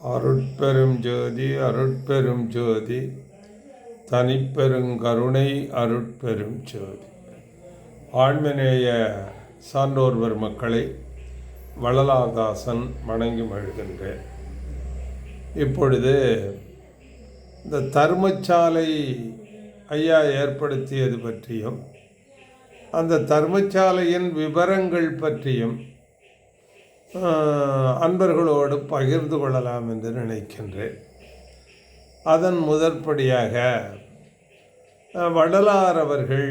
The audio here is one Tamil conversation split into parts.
அருட்பெரும் ஜோதி அருட்பெரும் ஜோதி. தனிப்பெருங்கருணை அருட்பெரும் ஜோதி. ஆண்மநேய சான்றோர்வர் மக்களை வள்ளலாதாசன் வணங்கி மழுகின்றேன் இப்பொழுது இந்த தர்மச்சாலை ஐயா ஏற்படுத்தியது பற்றியும் அந்த தர்மச்சாலையின் விவரங்கள் பற்றியும் அன்பர்களோடு பகிர்ந்து கொள்ளலாம் என்று நினைக்கின்றேன். அதன் முதற்படியாக வடலார் அவர்கள்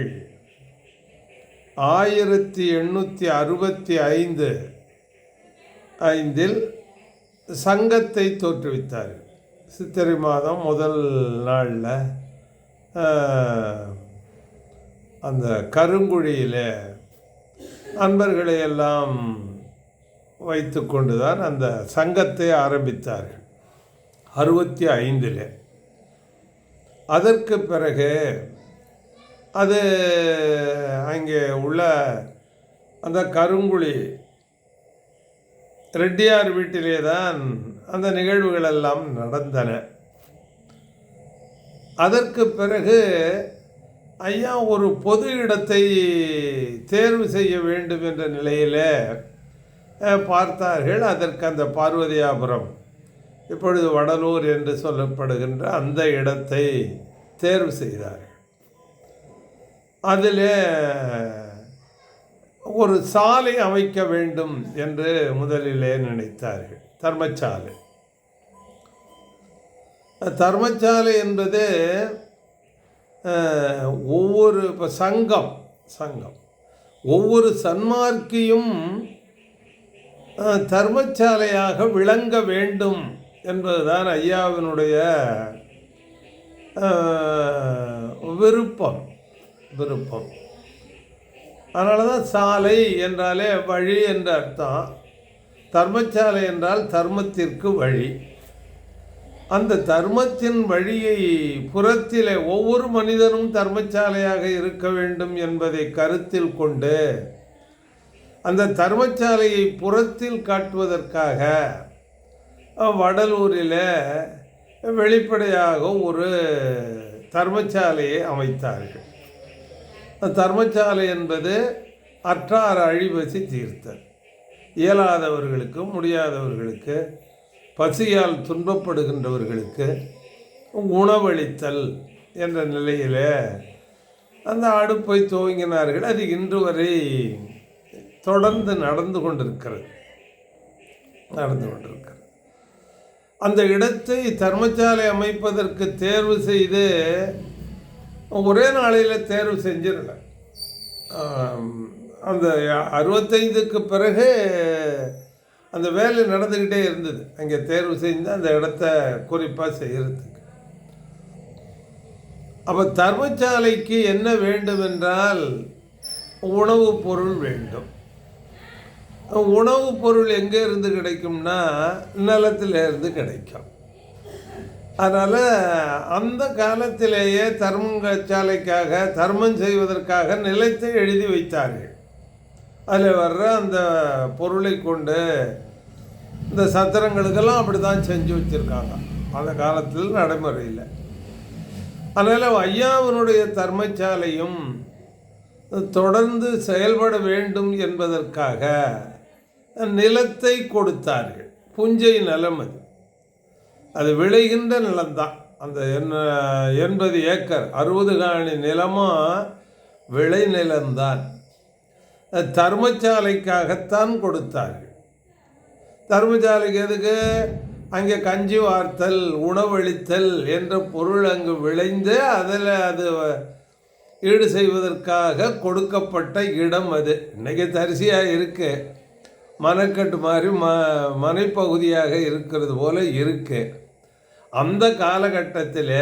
ஆயிரத்தி எண்ணூற்றி அறுபத்தி ஐந்து ஐந்தில் சங்கத்தை தோற்றுவித்தார். சித்திரை மாதம் முதல் நாளில் அந்த கருங்குழியில் அன்பர்களை எல்லாம் வைத்து கொண்டு தான் அந்த சங்கத்தை ஆரம்பித்தார்கள். அறுபத்தி ஐந்தில் அதற்கு பிறகு அது அங்கே உள்ள அந்த கருங்குழி ரெட்டியார் வீட்டிலே தான் அந்த நிகழ்வுகள் எல்லாம் நடந்தன. அதற்கு பிறகு ஐயா ஒரு பொது இடத்தை தேர்வு செய்ய வேண்டும் என்ற நிலையில் பார்த்தார்கள். அதற்கு அந்த பார்வதியாபுரம் இப்பொழுது வடலூர் என்று சொல்லப்படுகின்ற அந்த இடத்தை தேர்வு செய்தார்கள். அதில் ஒரு சாலை அமைக்க வேண்டும் என்று முதலிலே நினைத்தார்கள். தர்மச்சாலை தர்மச்சாலை என்பது ஒவ்வொரு இப்போ சங்கம் சங்கம். ஒவ்வொரு சன்மார்க்கியும் தர்மச்சாலையாக விளங்க வேண்டும் என்பதுதான் ஐயாவினுடைய விருப்பம் விருப்பம். அதனால தான் சாலை என்றாலே வழி என்ற அர்த்தம். தர்மச்சாலை என்றால் தர்மத்திற்கு வழி. அந்த தர்மத்தின் வழியை புறத்திலே ஒவ்வொரு மனிதனும் தர்மச்சாலையாக இருக்க வேண்டும் என்பதை கருத்தில் கொண்டு அந்த தர்மச்சாலையை புறத்தில் காட்டுவதற்காக வடலூரில் வெளிப்படையாக ஒரு தர்மச்சாலையை அமைத்தார்கள். தர்மசாலை தர்மச்சாலை என்பது அற்றார் அழிவசி தீர்த்தல். இயலாதவர்களுக்கு முடியாதவர்களுக்கு பசியால் துன்பப்படுகின்றவர்களுக்கு உணவளித்தல் என்ற நிலையில் அந்த அடுப்பை துவங்கினார்கள். அது இன்று வரை தொடர்ந்து நடந்து கொண்டிருக்கிறது. நடந்து கொண்டிருக்கிறது. அந்த இடத்தை தர்மச்சாலை அமைப்பதற்கு தேர்வு செய்து ஒரே நாளையில் தேர்வு செஞ்சிடல அந்த அறுபத்தைந்துக்கு பிறகு அந்த வேலை நடந்துக்கிட்டே இருந்தது. அங்கே தேர்வு செஞ்சு அந்த இடத்த குறிப்பாக செய்கிறதுக்கு அப்போ தர்மச்சாலைக்கு என்ன வேண்டும் என்றால் உணவுப் பொருள் வேண்டும். உணவுப் பொருள் எங்கே இருந்து கிடைக்கும்னா நிலத்தில் இருந்து கிடைக்கும். அதனால் அந்த காலத்திலேயே தர்மச்சாலைக்காக தர்மம் செய்வதற்காக நிலத்தை எழுதி வைத்தார்கள். அதில் வர்ற அந்த பொருளை கொண்டு இந்த சத்திரங்களுக்கெல்லாம் அப்படி தான் செஞ்சு வச்சுருக்காங்க. அந்த காலத்தில் நடைமுறையில். அதனால் ஐயாவினுடைய தர்மச்சாலையும் தொடர்ந்து செயல்பட வேண்டும் என்பதற்காக நிலத்தை கொடுத்தார்கள். புஞ்சை நிலம் அது. அது விளைகின்ற நிலம்தான். அந்த என்ன எண்பது ஏக்கர் அறுபது காணி நிலமும் விளை நிலம்தான். தர்மச்சாலைக்காகத்தான் கொடுத்தார்கள். தர்மச்சாலைக்கு எதுக்கு? அங்கே கஞ்சி வார்த்தல் உணவளித்தல் என்ற பொருள் அங்கு விளைந்து அதில் அது ஈடு செய்வதற்காக கொடுக்கப்பட்ட இடம் அது. இன்றைக்கி தரிசியாக இருக்குது மனக்கட்டு மாதிரி ம மனைப்பகுதியாக இருக்கிறது போல இருக்கு. அந்த காலகட்டத்தில்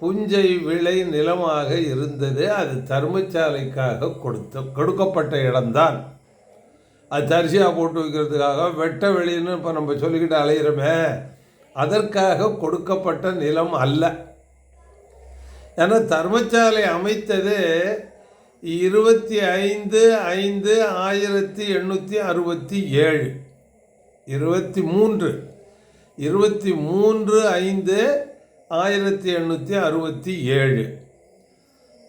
புஞ்சை விளை நிலமாக இருந்தது. அது தர்மச்சாலைக்காக கொடுத்த கொடுக்கப்பட்ட இடம்தான். அது தரிசியாக போட்டு வைக்கிறதுக்காக வெட்ட வெளின்னு இப்போ நம்ம சொல்லிக்கிட்டு அலையிறோமே. அதற்காக கொடுக்கப்பட்ட நிலம் அல்ல. ஏன்னா தர்மச்சாலை அமைத்தது இருபத்தி ஐந்து ஐந்து ஆயிரத்தி எண்ணூற்றி அறுபத்தி ஏழு. இருபத்தி மூன்று. இருபத்தி மூன்று ஐந்து ஆயிரத்தி எண்ணூற்றி அறுபத்தி ஏழு.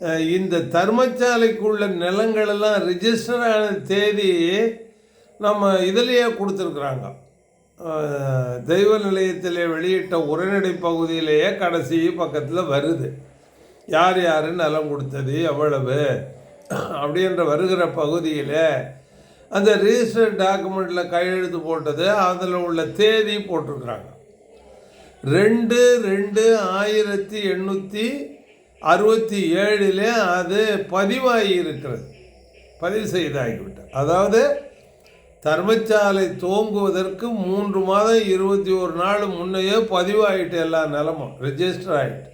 இந்த இந்த தர்மசாலைக்குள்ள நிலங்களெல்லாம் ரிஜிஸ்டர் ஆன தேதி நம்ம இதிலேயே கொடுத்துருக்குறாங்க. தெய்வ நிலையத்தில் வெளியிட்ட உரைநடை பகுதியிலேயே கடைசி பக்கத்தில் வருது. யார் யார் நிலம் கொடுத்தது எவ்வளவு? அப்படின்ற வருகிற பகுதியில் அந்த ரிஜிஸ்டர் டாக்குமெண்ட்டில் கையெழுத்து போட்டது அதில் உள்ள தேதி போட்டிருக்கிறாங்க. ரெண்டு ரெண்டு ஆயிரத்தி எண்ணூற்றி அறுபத்தி ஏழில் அது பதிவாகி இருக்கிறது. பதிவு செய்தாகிவிட்டது. அதாவது தர்மசாலை துவங்குவதற்கு மூன்று மாதம் இருபத்தி ஒரு நாள் முன்னையே பதிவாகிட்டு எல்லா நிலமும் ரெஜிஸ்டர் ஆகிட்டு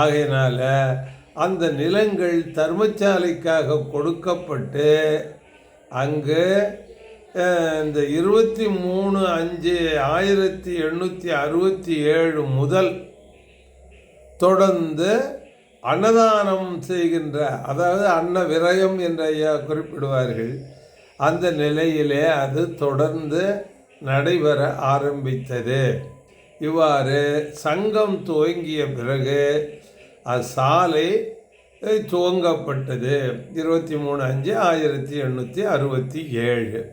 ஆகையினால அந்த நிலங்கள் தர்மசாலைக்காக கொடுக்கப்பட்டு அங்கு இந்த இருபத்தி மூணு அஞ்சு ஆயிரத்தி எண்ணூற்றி அறுபத்தி ஏழு முதல் தொடர்ந்து அன்னதானம் செய்கின்ற அதாவது அன்ன விரயம் என்ற ஐயா குறிப்பிடுவார்கள். அந்த நிலையிலே அது தொடர்ந்து நடைபெற ஆரம்பித்தது. இவ்வாறு சங்கம் துவங்கிய பிறகு அச்சாலை துவங்கப்பட்டது. இருபத்தி மூணு அஞ்சு ஆயிரத்தி எண்ணூற்றி அறுபத்தி ஏழு.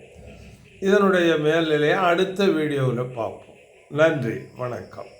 இதனுடைய மேல்நிலையை அடுத்த வீடியோவில் பார்ப்போம். நன்றி வணக்கம்.